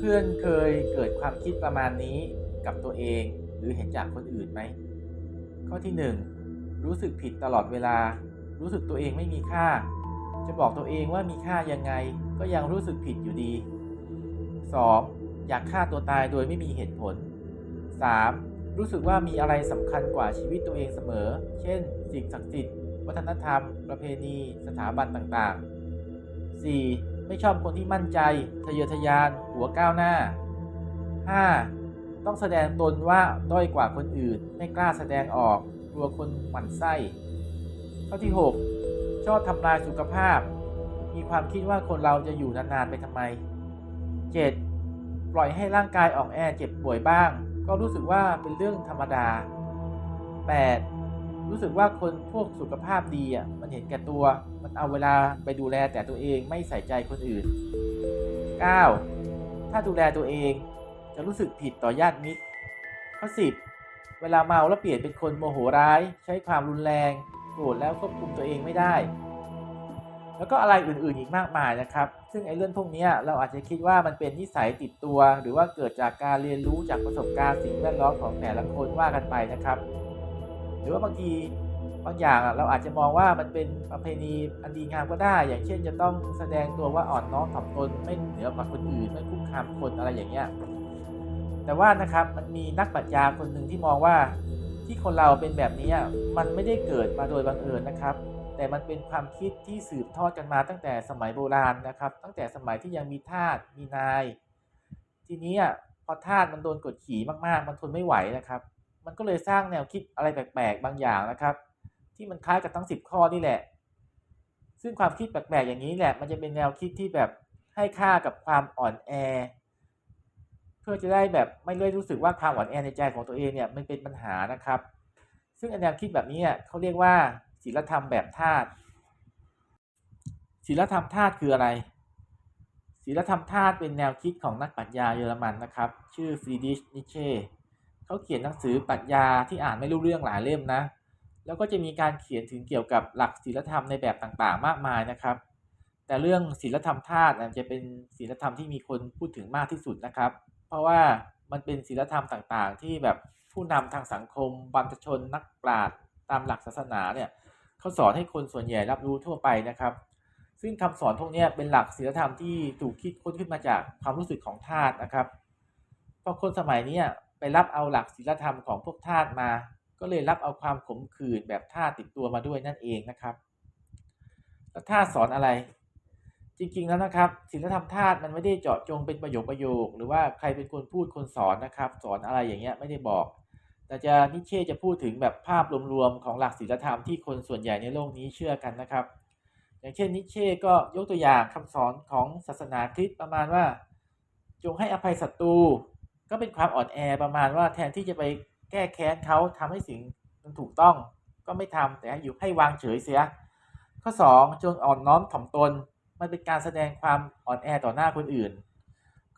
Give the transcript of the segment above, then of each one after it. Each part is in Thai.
เพื่อนๆ เคยเกิดความคิดประมาณนี้กับตัวเองหรือเห็นจากคนอื่นไหม ข้อที่ 1 รู้สึกผิดตลอดเวลา รู้สึกตัวเองไม่มีค่า จะบอกตัวเองว่ามีค่ายังไงก็ยังรู้สึกผิดอยู่ดี 2. อยากฆ่าตัวตายโดยไม่มีเหตุผล 3. รู้สึกว่ามีอะไรสำคัญกว่าชีวิตตัวเองเสมอ เช่น สิ่งศักดิ์สิทธิ์ วัฒนธรรม ประเพณี สถาบันต่างๆ 4. ไม่ชอบคนที่มั่นใจทะเยอทะยาน หัวก้าวหน้า 5. ต้องแสดงตนว่าด้อยกว่าคนอื่น ไม่กล้าแสดงออกกลัวคนหมั่นไส้ ข้อที่ 6 ชอบทำลายสุขภาพ มีความคิดว่าคนเราจะอยู่นานๆไปทำไม 7. ปล่อยให้ร่างกายอ่อนแอเจ็บป่วยบ้าง ก็รู้สึกว่าเป็นเรื่องธรรมดา 8. รู้สึกว่าคนพวกสุขภาพดีอะมันเห็นแก่ตัว มันเอาเวลาไปดูแลแต่ตัวเองไม่ใส่ใจคนอื่น 9. ถ้าดูแลตัวเองจะรู้สึกผิดต่อญาติมิตร ข้อ 10 เวลาเมาแล้วเปลี่ยนเป็นคนโมโหร้าย ใช้ความรุนแรง โกรธแล้วควบคุมตัวเองไม่ได้ แล้วก็อะไรอื่นๆอีกมากมายนะครับ ซึ่งไอ้เรื่องพวกนี้เราอาจจะคิดว่ามันเป็นนิสัยติดตัว หรือว่าเกิดจากการเรียนรู้จากประสบการณ์สิ่งแวดล้อมของแต่ละคนว่ากันไปนะครับ หรือว่าบางทีบางอย่างเราอาจจะมองว่ามันเป็นประเพณีอันดีงามก็ได้ อย่างเช่น จะต้องแสดงตัวว่าอ่อนน้อมถ่อมตนไม่เหนือกว่าคนอื่นไม่คุกคามคนอะไรอย่างเงี้ยแต่ว่านะครับมันมีนักปรัชญาคนหนึ่งที่มองว่าที่คนเราเป็นแบบนี้มันไม่ได้เกิดมาโดยบังเอิญนะครับ แต่มันเป็นความคิดที่สืบทอดกันมาตั้งแต่สมัยโบราณนะครับ ตั้งแต่สมัยที่ยังมีทาสมีนาย ทีนี้พอทาสมันโดนกดขี่มากๆ มันทนไม่ไหวนะครับ มันก็เลยสร้างแนวคิดอะไรแปลกๆบางอย่างนะครับ ที่มันคล้ายกับทั้ง 10 ข้อนี่แหละ ซึ่งความคิดแปลกๆอย่างนี้แหละ มันจะเป็นแนวคิดที่แบบให้ค่ากับความอ่อนแอ เพื่อจะได้แบบไม่เลยรู้สึกว่าความอ่อนแอในใจของตัวเองเนี่ยมันเป็นปัญหานะครับ ซึ่งแนวคิดแบบนี้เขาเรียกว่าศีลธรรมแบบทาสศีลธรรมทาสคืออะไรศีลธรรมทาสเป็นแนวคิดของนักปรัชญาเยอรมันนะครับ ชื่อฟรีดิชนิเช่ เขาเขียนหนังสือปรัชญาที่อ่านไม่รู้เรื่องหลายเล่มนะ แล้วก็จะมีการเขียนถึงเกี่ยวกับหลักศีลธรรมในแบบต่างๆ มากมายนะครับ แต่เรื่องศีลธรรมทาสน่ะจะเป็นศีลธรรมที่มีคนพูดถึงมากที่สุดนะครับ เพราะว่ามันเป็นศีลธรรมต่างๆ ที่แบบผู้นำทางสังคมบรรพชนนักปราชญ์ตามหลักศาสนาเนี่ยเขาสอนให้คนส่วนใหญ่รับรู้ทั่วไปนะครับ ซึ่งคำสอนพวกนี้เป็นหลักศีลธรรมที่ถูกคิดค้นขึ้นมาจากความรู้สึกของทาสนะครับพอคนสมัยนี้ ไปรับเอาหลักศีลธรรมของพวกทาสมา ก็เลยรับเอาความขมขื่นแบบทาสติดตัวมาด้วยนั่นเองนะครับ แล้วทาสสอนอะไร จริงๆแล้วนะครับศีลธรรมทาสมันไม่ได้เจาะจงเป็นประโยคประโยค หรือว่าใครเป็นคนพูดคนสอนนะครับ สอนอะไรอย่างเงี้ยไม่ได้บอก แต่จะนิเช่จะพูดถึงแบบภาพรวมๆของหลักศีลธรรมที่คนส่วนใหญ่ในโลกนี้เชื่อกันนะครับ อย่างเช่นนิเช่ก็ยกตัวอย่างคำสอนของศาสนาคริสต์ประมาณว่า จงให้อภัยศัตรู ก็เป็นความอ่อนแอประมาณว่าแทนที่จะไปแก้แค้นเขาทำให้สิ่งมันถูกต้อง ก็ไม่ทำแต่อยู่ให้วางเฉยเสีย ข้อ 2 จงอ่อนน้อมถ่อมตน มันเป็นการแสดงความอ่อนแอต่อหน้าคนอื่น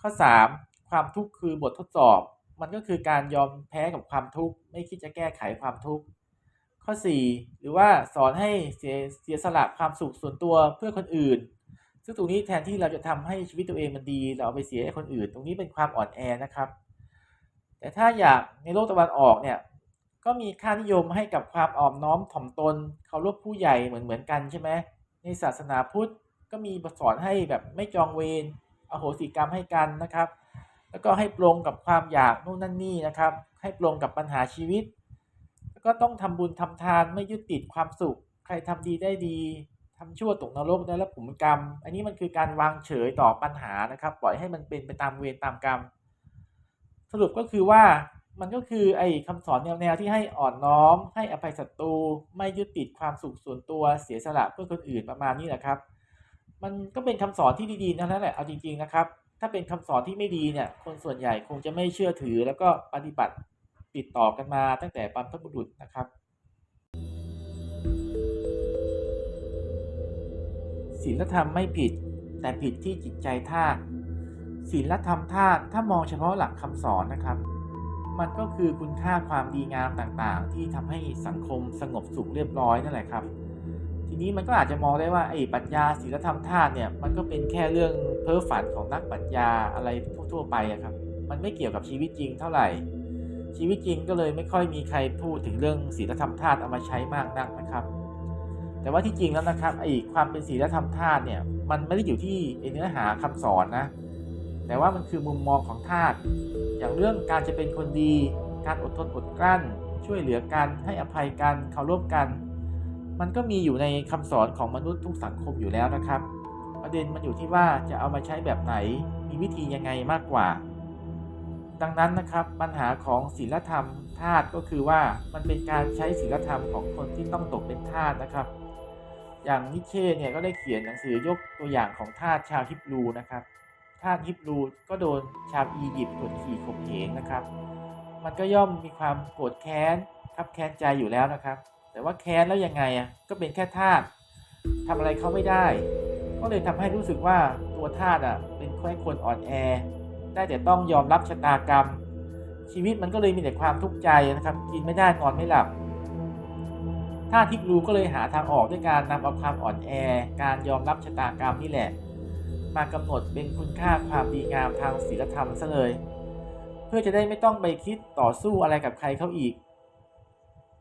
ข้อ 3 ความทุกข์คือบททดสอบ มันก็คือการยอมแพ้กับความทุกข์ไม่คิดจะแก้ไขความทุกข์ข้อ 4 หรือว่าสอนให้เสียเสียสละความสุขส่วนตัวเพื่อคนอื่น ซึ่งตรงนี้แทนที่เราจะทำให้ชีวิตตัวเองมันดี เราเอาไปเสียให้คนอื่น ตรงนี้เป็นความอ่อนแอนะครับ แต่ถ้าอยากในโลกตะวันออกเนี่ยก็มีค่านิยมให้กับความอ่อมน้อมถ่อมตนเคารพผู้ใหญ่เหมือนเหมือนกันใช่ไหมในศาสนาพุทธก็มีสอนให้แบบไม่จองเวรอโหสิกรรมให้กันนะครับ แล้วก็ให้ปลงกับความอยากนู่นนั่นนี่นะครับ ให้ปลงกับปัญหาชีวิต แล้วก็ต้องทำบุญทำทานไม่ยึดติดความสุข ใครทำดีได้ดีทำชั่วตกนรกได้รับผลกรรม อันนี้มันคือการวางเฉยต่อปัญหานะครับ ปล่อยให้มันเป็นไปตามเวรตามกรรม สรุปก็คือว่ามันก็คือไอ้คำสอนแนวๆที่ให้อ่อนน้อม ให้อภัยศัตรูไม่ยึดติดความสุขส่วนตัวเสียสละเพื่อคนอื่นประมาณนี้แหละครับ มันก็เป็นคำสอนที่ดีๆนั่นแหละเอาจริงๆนะครับ ถ้าเป็นคำสอนที่ไม่ดีเนี่ย คนส่วนใหญ่คงจะไม่เชื่อถือ แล้วก็ปฏิบัติติดต่อกันมาตั้งแต่บรรพบุรุษนะครับ ศีลธรรมไม่ผิด แต่ผิดที่จิตใจท่า ศีลธรรมทาสถ้ามองเฉพาะหลักคำสอนนะครับ มันก็คือคุณค่าความดีงามต่างๆ ที่ทำให้สังคมสงบสุขเรียบร้อยนั่นแหละครับ ทีนี้มันก็อาจจะมองได้ว่าไอ้ปรัชญาศีลธรรมธาตุเนี่ยมันก็เป็นแค่เรื่องเพ้อฝันของนักปรัชญาอะไรทั่วๆไปครับ มันไม่เกี่ยวกับชีวิตจริงเท่าไหร่ ชีวิตจริงก็เลยไม่ค่อยมีใครพูดถึงเรื่องศีลธรรมธาตุเอามาใช้มากนักนะครับ แต่ว่าที่จริงแล้วนะครับไอ้ความเป็นศีลธรรมธาตุเนี่ยมันไม่ได้อยู่ที่เนื้อหาคำสอนนะ แต่ว่ามันคือมุมมองของธาตุอย่างเรื่องการจะเป็นคนดี การอดทนอดกลั้น ช่วยเหลือกันให้อภัยกันเคารพกัน มันก็มีอยู่ในคำสอนของมนุษย์ทุกสังคมอยู่แล้วนะครับ ประเด็นมันอยู่ที่ว่าจะเอามาใช้แบบไหนมีวิธียังไงมากกว่า ดังนั้นนะครับปัญหาของศีลธรรมธาตุก็คือว่ามันเป็นการใช้ศีลธรรมของคนที่ต้องตกเป็นทาสนะครับ อย่างนิเช่เนี่ยก็ได้เขียนหนังสือยกตัวอย่างของทาสชาวฮิบรูนะครับ ทาสฮิบรูก็โดนชาวอียิปต์กดขี่ข่มเหงนะครับ มันก็ย่อมมีความโกรธแค้นคับแค้นใจอยู่แล้วนะครับ แต่ว่าแค้นแล้วยังไงอะก็เป็นแค่ทาสทำอะไรเขาไม่ได้ ก็เลยทำให้รู้สึกว่าตัวทาสอะเป็นแค่คนอ่อนแอ ได้แต่ต้องยอมรับชะตากรรม ชีวิตมันก็เลยมีแต่ความทุกข์ใจนะครับ กินไม่ได้นอนไม่หลับท่าทิกรูก็เลยหาทางออกด้วยการนำเอาความอ่อนแอ การยอมรับชะตากรรมนี่แหละ มากำหนดเป็นคุณค่าความดีงามทางศีลธรรมซะเลย เพื่อจะได้ไม่ต้องไปคิดต่อสู้อะไรกับใครเขาอีก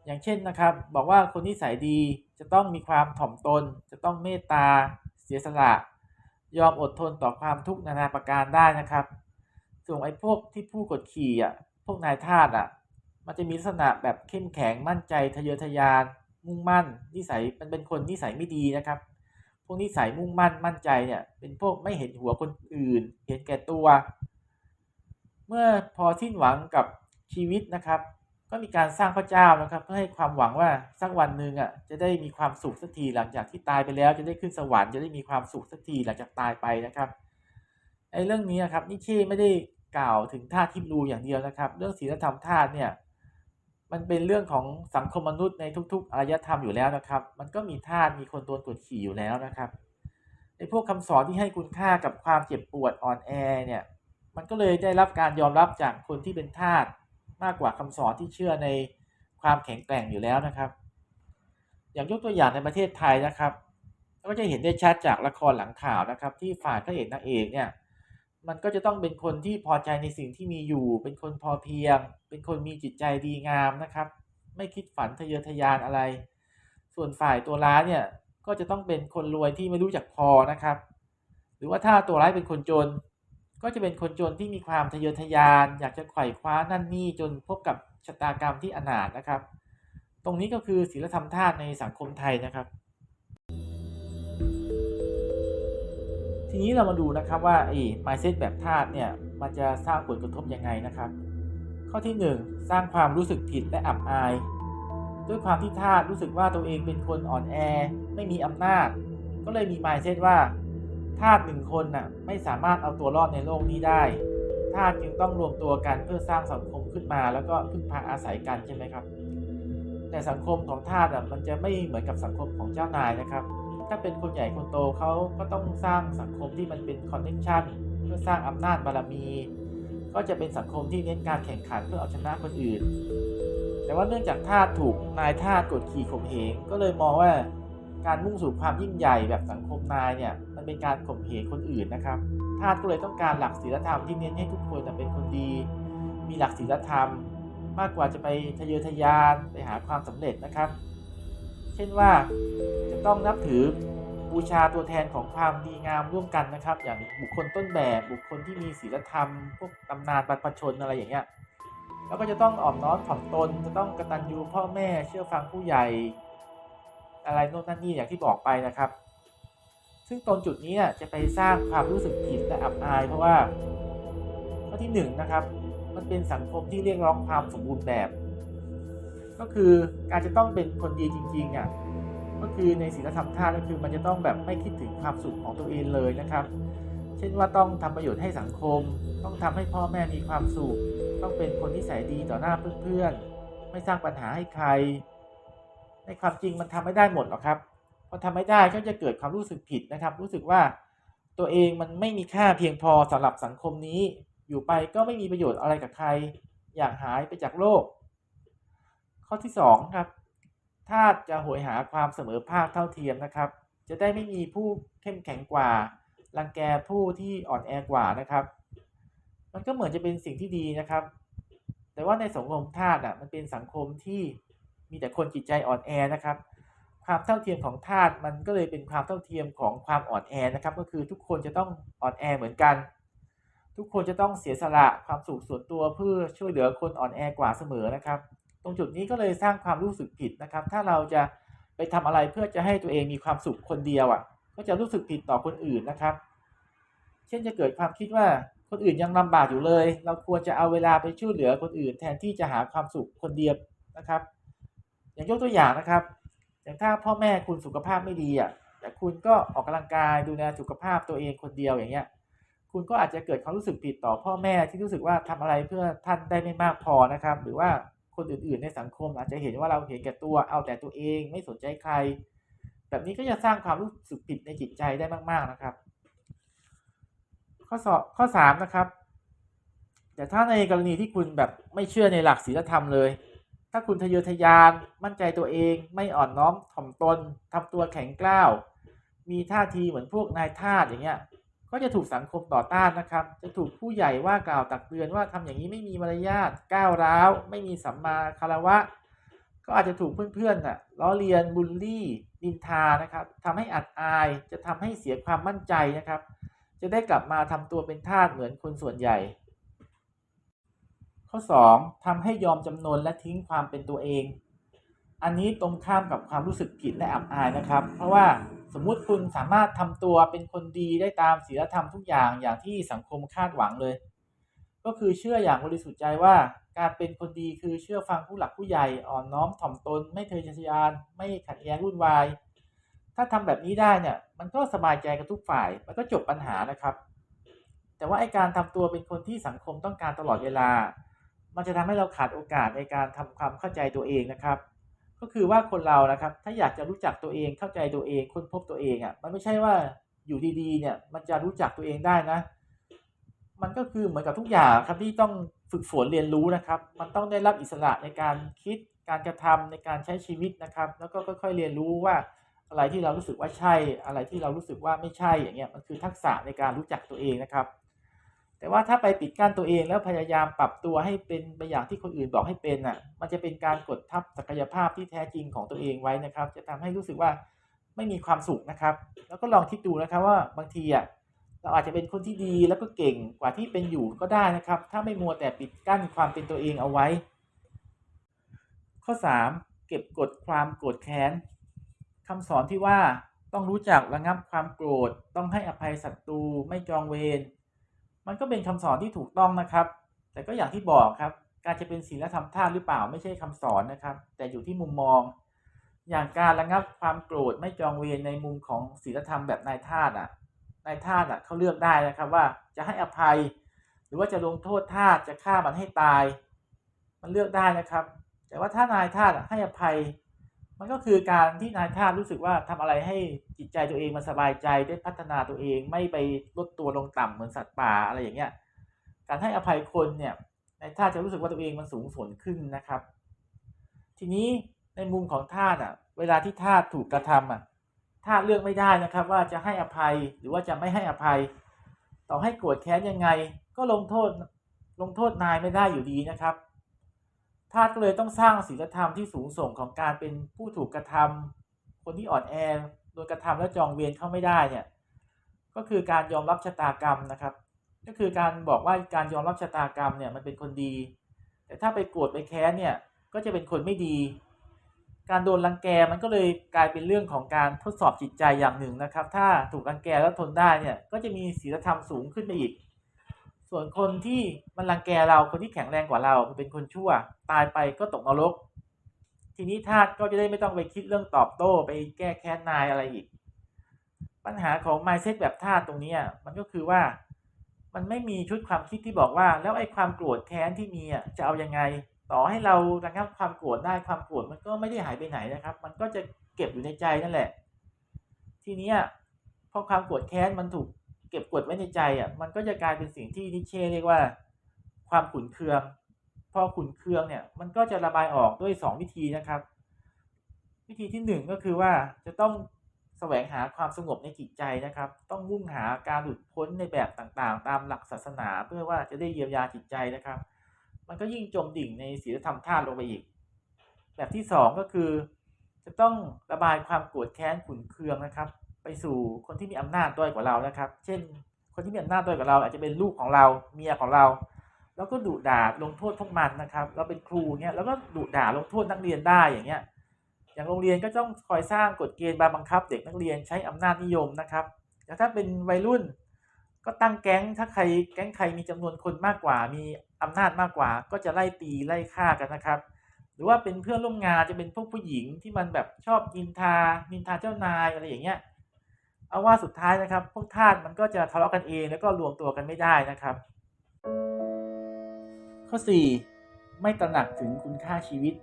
อย่างเช่นนะครับ บอกว่าคนที่ใส่ดีจะต้องมีความถ่อมตน จะต้องเมตตา เสียสละ ยอมอดทนต่อความทุกข์นานาประการได้นะครับ ส่วนไอ้พวกที่ผู้กดขี่อะพวกนายทาสอะ มันจะมีลักษณะแบบเข้มแข็งมั่นใจทะเยอทะยาน มุ่งมั่นนิสัยมันเป็นคนนิสัยไม่ดีนะครับ วกนิสัยมุ่งมั่นมั่นใจเนี่ยเป็นพวกไม่เห็นหัวคนอื่น เห็นแก่ตัว เมื่อพอสิ้นหวังกับชีวิตนะครับ ก็มีการสร้างพระเจ้านะครับ เพื่อให้ความหวังว่าสักวันหนึ่งอะจะได้มีความสุขสักทีหลังจากที่ตายไปแล้ว จะได้ขึ้นสวรรค์จะได้มีความสุขสักทีหลังจากตายไปนะครับไอ้เรื่องนี้ครับนิเช่ไม่ได้กล่าวถึงธาตุทิพรูอย่างเดียวนะครับ เรื่องศีลธรรมธาตุเนี่ย มันเป็นเรื่องของสังคมมนุษย์ในทุก ๆอารยธรรมอยู่แล้วนะครับ มันก็มีธาตุมีคนโดนกดขี่อยู่แล้วนะครับไอ้พวกคำสอนที่ให้คุณค่ากับความเจ็บปวดอ่อนแอเนี่ย มันก็เลยได้รับการยอมรับจากคนที่เป็นทาสมากกว่าคำสอนที่เชื่อในความแข็งแกร่งอยู่แล้วนะครับ อย่างยกตัวอย่างในประเทศไทยนะครับ ก็จะเห็นได้ชัดจากละครหลังข่าวนะครับ ที่ฝ่ายพระเอกนางเอกเนี่ย มันก็จะต้องเป็นคนที่พอใจในสิ่งที่มีอยู่ เป็นคนพอเพียง เป็นคนมีจิตใจดีงามนะครับ ไม่คิดฝันทะเยอทะยานอะไร ส่วนฝ่ายตัวร้ายเนี่ยก็จะต้องเป็นคนรวยที่ไม่รู้จักพอนะครับ หรือว่าถ้าตัวร้ายเป็นคนจน ก็จะเป็นคนจนที่มีความทะเยอทะยาน อยากจะไขว่คว้านั่นนี่จนพบกับชะตากรรมที่อนาถนะครับ ตรงนี้ก็คือศีลธรรมธาตุในสังคมไทยนะครับ ทีนี้เรามาดูนะครับว่าไอ้ mindset แบบธาตุเนี่ยมันจะสร้างผลกระทบยังไงนะครับ ข้อที่ 1 สร้างความรู้สึกผิดและอับอาย ด้วยความที่ธาตุรู้สึกว่าตัวเองเป็นคนอ่อนแอ ไม่มีอำนาจ ก็เลยมี mindset ว่าธาตุหนึ่งคนน่ะไม่สามารถเอาตัวรอดในโลกนี้ได้ธาตุจึงต้องรวมตัวกันเพื่อสร้างสังคมขึ้นมา แล้วก็พึ่งพาอาศัยกันใช่ไหมครับ แต่สังคมของทาสอะมันจะไม่เหมือนกับสังคมของเจ้านายนะครับ ถ้าเป็นคนใหญ่คนโตเขาก็ต้องสร้างสังคมที่มันเป็นคอนเนคชันเพื่อสร้างอำนาจบารมี ก็จะเป็นสังคมที่เน้นการแข่งขันเพื่อเอาชนะคนอื่น แต่ว่าเนื่องจากทาสถูกนายทาสกดขี่ข่มเหงก็เลยมองว่าการมุ่งสู่ความยิ่งใหญ่แบบสังคมนายเนี่ยมันเป็นการข่มเหงคนอื่นนะครับทาสก็เลยต้องการหลักศีลธรรมที่เน้นให้ทุกคนเป็นคนดี มีหลักศีลธรรม มากกว่าจะไปทะเยอทะยานไปหาความสำเร็จนะครับ ช่นว่าจะต้องนับถือบูชาตัวแทนของความดีงามร่วมกันนะครับ อย่างบุคคลต้นแบบบุคคลที่มีศีลธรรม พวกตำนานบรรพชนอะไรอย่างเงี้ยแล้วก็จะต้องอ่อมน้อมถ่อมตน จะต้องกตัญญูพ่อแม่เชื่อฟังผู้ใหญ่ อะไรโน่นนั่นนี่อย่างที่บอกไปนะครับ ซึ่งตรงจุดนี้จะไปสร้างความรู้สึกผิดและอับอาย เพราะว่าข้อที่หนึ่งนะครับ มันเป็นสังคมที่เรียกร้องความสมบูรณ์แบบ ก็คือการจะต้องเป็นคนดีจริงๆอะก็คือในศีลธรรมธาก็คือมันจะต้องแบบไม่คิดถึงความสุขของตัวเองเลยนะครับ เช่นว่าต้องทำประโยชน์ให้สังคม ต้องทำให้พ่อแม่มีความสุข ต้องเป็นคนที่ใส่ดีต่อหน้าเพื่อนๆ ไม่สร้างปัญหาให้ใคร ในความจริงมันทำไม่ได้หมดหรอกครับพอทำไม่ได้ก็จะเกิดความรู้สึกผิดนะครับ รู้สึกว่าตัวเองมันไม่มีค่าเพียงพอสำหรับสังคมนี้ อยู่ไปก็ไม่มีประโยชน์อะไรกับใคร อยากหายไปจากโลก ข้อที่2ครับทาจะโหยหาความเสมอภาคเท่าเทียมนะครับ จะได้ไม่มีผู้เข้มแข็งกว่า รังแกผู้ที่อ่อนแอกว่านะครับ มันก็เหมือนจะเป็นสิ่งที่ดีนะครับ แต่ว่าในสังคมทาสอะมันเป็นสังคมที่มีแต่คนจิตใจอ่อนแอนะครับ ความเท่าเทียมของทาสมันก็เลยเป็นความเท่าเทียมของความอ่อนแอนะครับ ก็คือทุกคนจะต้องอ่อนแอเหมือนกัน ทุกคนจะต้องเสียสละความสุขส่วนตัวเพื่อช่วยเหลือคนอ่อนแอกว่าเสมอนะครับ ตรงจุดนี้ก็เลยสร้างความรู้สึกผิดนะครับ ถ้าเราจะไปทำอะไรเพื่อจะให้ตัวเองมีความสุขคนเดียวอะ ก็จะรู้สึกผิดต่อคนอื่นนะครับ เช่นจะเกิดความคิดว่าคนอื่นยังลำบากอยู่เลย เราควรจะเอาเวลาไปช่วยเหลือคนอื่น แทนที่จะหาความสุขคนเดียวนะครับ อย่างยกตัวอย่างนะครับ อย่างถ้าพ่อแม่คุณสุขภาพไม่ดีอะแต่คุณก็ออกกำลังกายดูแลสุขภาพตัวเองคนเดียวอย่างเงี้ย คุณก็อาจจะเกิดความรู้สึกผิดต่อพ่อแม่ที่รู้สึกว่าทำอะไรเพื่อท่านได้ไม่มากพอนะครับ หรือว่า คนอื่นๆในสังคมอาจจะเห็นว่าเราเห็นแก่ตัวเอาแต่ตัวเองไม่สนใจใคร แบบนี้ก็จะสร้างความรู้สึกผิดในจิตใจได้มาก ๆนะครับ ข้อสอบข้อสามนะครับ แต่ถ้าในกรณีที่คุณแบบไม่เชื่อในหลักศีลธรรมเลย ถ้าคุณทะเยอทะยาน มั่นใจตัวเองไม่อ่อนน้อมถ่อมตนทำตัวแข็งกร้าวมีท่าทีเหมือนพวกนายทาสอย่างเงี้ย ก็จะถูกสังคมต่อต้านนะครับ จะถูกผู้ใหญ่ว่ากล่าวตักเตือนว่าทำอย่างนี้ไม่มีมารยาทก้าวร้าว ไม่มีสัมมาคารวะ ก็อาจจะถูกเพื่อนๆน่ะล้อเลียนบูลลี่นินทานะครับทำให้อัดอายจะทำให้เสียความมั่นใจนะครับ จะได้กลับมาทำตัวเป็นทาสเหมือนคนส่วนใหญ่ ข้อ 2. ทำให้ยอมจำนนและทิ้งความเป็นตัวเอง อันนี้ตรงข้ามกับความรู้สึกผิดและอับอายนะครับ เพราะว่า สมมุติคุณสามารถทำตัวเป็นคนดีได้ตามศีลธรรมทุกอย่างอย่างที่สังคมคาดหวังเลย ก็คือเชื่ออย่างบริสุทธิ์ใจว่า การเป็นคนดีคือเชื่อฟังผู้หลักผู้ใหญ่อ่อนน้อมถ่อมตน ไม่เทยชยาน ไม่ขัดแย้งวุ่นวาย ถ้าทำแบบนี้ได้เนี่ยมันก็สบายใจกับทุกฝ่าย มันก็จบปัญหานะครับ แต่ว่าไอการทำตัวเป็นคนที่สังคมต้องการตลอดเวลา มันจะทำให้เราขาดโอกาสในการทำความเข้าใจตัวเองนะครับ ก็คือว่าคนเรานะครับ ถ้าอยากจะรู้จักตัวเองเข้าใจตัวเองค้นพบตัวเองอะมันไม่ใช่ว่าอยู่ดีๆเนี่ยมันจะรู้จักตัวเองได้นะ มันก็คือเหมือนกับทุกอย่างครับที่ต้องฝึกฝนเรียนรู้นะครับ มันต้องได้รับอิสระในการคิดการกระทำในการใช้ชีวิตนะครับ แล้วก็ค่อยๆเรียนรู้ว่าอะไรที่เรารู้สึกว่าใช่ อะไรที่เรารู้สึกว่าไม่ใช่อย่างเงี้ยมันคือทักษะในการรู้จักตัวเองนะครับ แต่ว่าถ้าไปปิดกั้นตัวเองแล้วพยายามปรับตัวให้เป็นไปอย่างที่คนอื่นบอกให้เป็นอะ มันจะเป็นการกดทับศักยภาพที่แท้จริงของตัวเองไว้นะครับ จะทำให้รู้สึกว่าไม่มีความสุขนะครับ แล้วก็ลองคิดดูนะครับว่าบางทีอะเราอาจจะเป็นคนที่ดีแล้วก็เก่งกว่าที่เป็นอยู่ก็ได้นะครับ ถ้าไม่มัวแต่ปิดกั้นความเป็นตัวเองเอาไว้ ข้อ 3. เก็บกดความโกรธแค้นคำสอนที่ว่าต้องรู้จักระงับความโกรธ ต้องให้อภัยศัตรูไม่จองเวร มันก็เป็นคำสอนที่ถูกต้องนะครับ แต่ก็อย่างที่บอกครับ การจะเป็นศีลธรรมทาหรือเปล่าไม่ใช่คำสอนนะครับ แต่อยู่ที่มุมมอง อย่างการระงับความโกรธไม่จองเวรในมุมของศีลธรรมแบบนายทาสอะ นายทาสอะเขาเลือกได้นะครับว่าจะให้อภัย หรือว่าจะลงโทษทาสจะฆ่ามันให้ตาย มันเลือกได้นะครับ แต่ว่าถ้านายทาสให้อภัย มันก็คือการที่นายท่ารู้สึกว่าทำอะไรให้จิตใจตัวเองมันสบายใจได้พัฒนาตัวเองไม่ไปลดตัวลงต่ำเหมือนสัตว์ป่าอะไรอย่างเงี้ยการให้อภัยคนเนี่ยนายท่าจะรู้สึกว่าตัวเองมันสูงส่วนขึ้นนะครับ ทีนี้ในมุมของท่าอะ เวลาที่ท่าถูกกระทำอะท่าเลือกไม่ได้นะครับ ว่าจะให้อภัยหรือว่าจะไม่ให้อภัย ต่อให้โกรธแค้นยังไง ก็ลงโทษลงโทษนายไม่ได้อยู่ดีนะครับ ทาสก็เลยต้องสร้างศีลธรรมที่สูงส่งของการเป็นผู้ถูกกระทำคนที่อ่อนแอโดนกระทำแล้วจองเวรเข้าไม่ได้เนี่ยก็คือการยอมรับชะตากรรมนะครับ ก็คือการบอกว่าการยอมรับชะตากรรมเนี่ยมันเป็นคนดี แต่ถ้าไปโกรธไปแค้นเนี่ยก็จะเป็นคนไม่ดี การโดนรังแกมันก็เลยกลายเป็นเรื่องของการทดสอบจิตใจอย่างหนึ่งนะครับ ถ้าถูกรังแกแล้วทนได้เนี่ยก็จะมีศีลธรรมสูงขึ้นไปอีก ส่วนคนที่มันรังแกเราคนที่แข็งแรงกว่าเราเป็นคนชั่ว ตายไปก็ตกนรก ทีนี้ทาสก็จะได้ไม่ต้องไปคิดเรื่องตอบโต้ไปแก้แค้นนายอะไรอีก ปัญหาของ mindset แบบทาสตรงนี้มันก็คือว่ามันไม่มีชุดความคิดที่บอกว่า แล้วไอ้ความโกรธแค้นที่มีอะจะเอายังไง ต่อให้เราระงับความโกรธได้ความโกรธมันก็ไม่ได้หายไปไหนนะครับ มันก็จะเก็บอยู่ในใจนั่นแหละ ทีนี้พอความโกรธแค้นมันถูก เก็บกดไว้ในใจอะมันก็จะกลายเป็นสิ่งที่นิเช่เรียกว่า ความขุนเคือง พอขุนเคืองเนี่ยมันก็จะระบายออกด้วย 2 วิธีนะครับ วิธีที่หนึ่งก็คือว่าจะต้องแสวงหาความสงบในจิตใจนะครับ ต้องมุ่งหาการหลุดพ้นในแบบต่างๆ ตามหลักศาสนา เพื่อว่าจะได้เยียวยาจิตใจนะครับ มันก็ยิ่งจมดิ่งในศีลธรรมธาตุลงไปอีก แบบที่สองก็คือ จะต้องระบายความโกรธแค้นขุนเคืองนะครับ ไปสู่คนที่มีอำนาจด้อยกว่าเรานะครับ เช่น คนที่มีอำนาจด้อยกว่าเรา อาจจะเป็นลูกของเราเมียของเรา แล้วก็ดุด่าลงโทษพวกมันนะครับ เราเป็นครูเนี่ยแล้วก็ดุด่าลงโทษนักเรียนได้อย่างเงี้ยอย่างโรงเรียนก็ต้องคอยสร้างกฎเกณฑ์มาบังคับ เด็กนักเรียนใช้อำนาจนิยมนะครับแต่ถ้าเป็นวัยรุ่นก็ตั้งแก๊งถ้าใครแก๊งใครมีจำนวนคนมากกว่า มีอำนาจมากกว่า ก็จะไล่ตีไล่ฆ่ากันนะครับ หรือว่าเป็นเพื่อนร่วมงานจะเป็นพวกผู้หญิงที่มันแบบชอบนินทานินทาเจ้านายอะไรอย่างเงี้ย เอาว่าสุดท้ายนะครับ พวกทาสมันก็จะทะเลาะกันเองแล้วก็รวมตัวกันไม่ได้นะครับ ข้อ 4 ไม่ตระหนักถึงคุณค่าชีวิต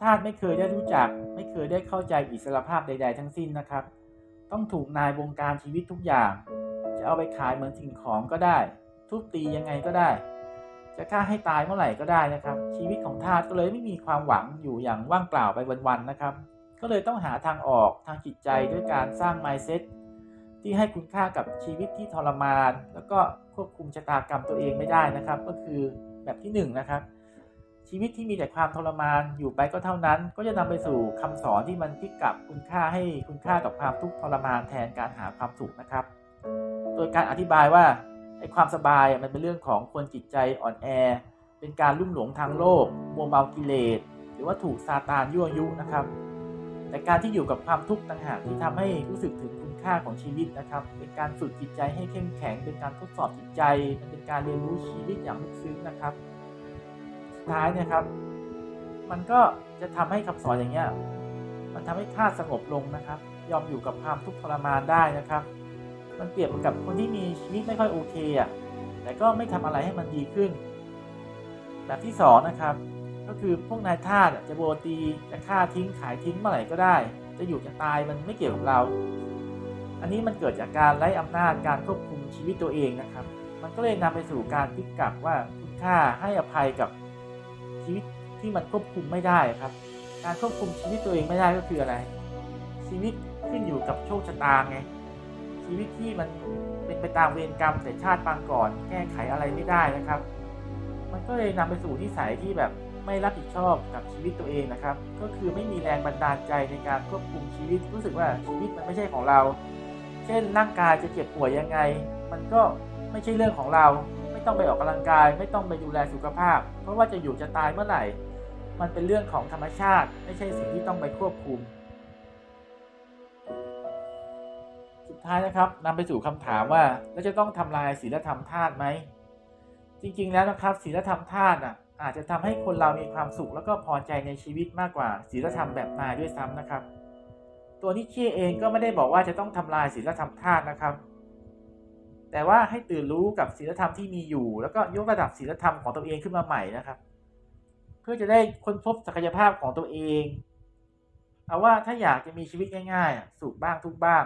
ทาสไม่เคยได้รู้จัก ไม่เคยได้เข้าใจอิสรภาพใด ๆ ทั้งสิ้นนะครับ ต้องถูกนายวงการชีวิตทุกอย่าง จะเอาไปขายเหมือนสิ่งของก็ได้ ทุบตียังไงก็ได้ จะฆ่าให้ตายเมื่อไหร่ก็ได้นะครับ ชีวิตของทาสก็เลยไม่มีความหวังอยู่อย่างว่างเปล่าไปวันๆนะครับ ก็เลยต้องหาทางออกทางจิตใจด้วยการสร้าง mindset ที่ให้คุณค่ากับชีวิตที่ทรมาน แล้วก็ควบคุมชะตากรรมตัวเองไม่ได้นะครับ ก็คือแบบที่1นงนะครับ ชีวิตที่มีแต่ความทรมานอยู่ไปก็เท่านั้น ก็จะนำไปสู่คำสอนที่มันพลิกกลับคุณค่าให้คุณค่ากับความทุกข์ทรมานแทนการหาความสุขนะครับ โดยการอธิบายว่าไอ้ความสบายมันเป็นเรื่องของคนจิตใจอ่อนแอ เป็นการลุ่มหลงทางโลกมัวเมากิเลสหรือว่าถูกซาตานยั่วยุนะครับ แต่การที่อยู่กับความทุกข์ต่างหากที่ทำให้รู้สึกถึงคุณค่าของชีวิตนะครับ เป็นการฝึกจิตใจให้เข้มแข็ง เป็นการทดสอบจิตใจมันเป็นการเรียนรู้ชีวิตอย่างลึกซึ้งนะครับสุดท้ายเนี่ยครับ มันก็จะทำให้คำสอนอย่างเงี้ยมันทำให้ธาสงบลงนะครับ ยอมอยู่กับความทุกข์ทรมานได้นะครับ มันเปรียบเหมือนกับคนที่มีชีวิตไม่ค่อยโอเคอะแต่ก็ไม่ทำอะไรให้มันดีขึ้น แบบที่สองนะครับ ก็คือพวกนายทาสจะโบตีจะฆ่าทิ้งขายทิ้งเมื่อไหร่ก็ได้ จะอยู่จะตายมันไม่เกี่ยวกับเรา อันนี้มันเกิดจากการไร้อำนาจการควบคุมชีวิตตัวเองนะครับ มันก็เลยนำไปสู่การพลิกกลับว่าคุณค่าให้อภัยกับชีวิตที่มันควบคุมไม่ได้ครับ การควบคุมชีวิตตัวเองไม่ได้ก็คืออะไร ชีวิตขึ้นอยู่กับโชคชะตาไงชีวิตที่มันเป็นไปตามเวรกรรมแต่ชาติปางก่อน แก้ไขอะไรไม่ได้นะครับ มันก็เลยนำไปสู่นิสัยที่แบบ ไม่รับผิดชอบกับชีวิตตัวเองนะครับ ก็คือไม่มีแรงบันดาลใจในการควบคุมชีวิต รู้สึกว่าชีวิตมันไม่ใช่ของเรา เช่นร่างกายจะเจ็บป่วยยังไง มันก็ไม่ใช่เรื่องของเรา ไม่ต้องไปออกกำลังกาย ไม่ต้องไปดูแลสุขภาพ เพราะว่าจะอยู่จะตายเมื่อไหร่ มันเป็นเรื่องของธรรมชาติ ไม่ใช่สิ่งที่ต้องไปควบคุม สุดท้ายนะครับนำไปสู่คำถามว่าแล้วจะต้องทำลายศีลธรรมธาตุไหมจริงๆแล้วนะครับศีลธรรมธาตุอะ อาจจะทำให้คนเรามีความสุขแล้วก็พอใจในชีวิตมากกว่าศีลธรรมแบบนายด้วยซ้ำนะครับ ตัวนิเช่เองก็ไม่ได้บอกว่าจะต้องทำลายศีลธรรมธาตุนะครับ แต่ว่าให้ตื่นรู้กับศีลธรรมที่มีอยู่ แล้วก็ยกระดับศีลธรรมของตัวเองขึ้นมาใหม่นะครับ เพื่อจะได้ค้นพบศักยภาพของตัวเองเอาว่าถ้าอยากจะมีชีวิตง่ายๆสุขบ้างทุกบ้าง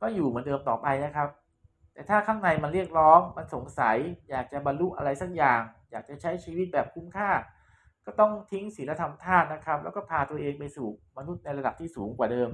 ก็อยู่เหมือนเดิมต่อไปนะครับ แต่ถ้าข้างในมันเรียกร้องมันสงสัย อยากจะบรรลุอะไรสักอย่าง อยากจะใช้ชีวิตแบบคุ้มค่า ก็ต้องทิ้งศีลธรรมธาตุนะครับ แล้วก็พาตัวเองไปสู่มนุษย์ในระดับที่สูงกว่าเดิม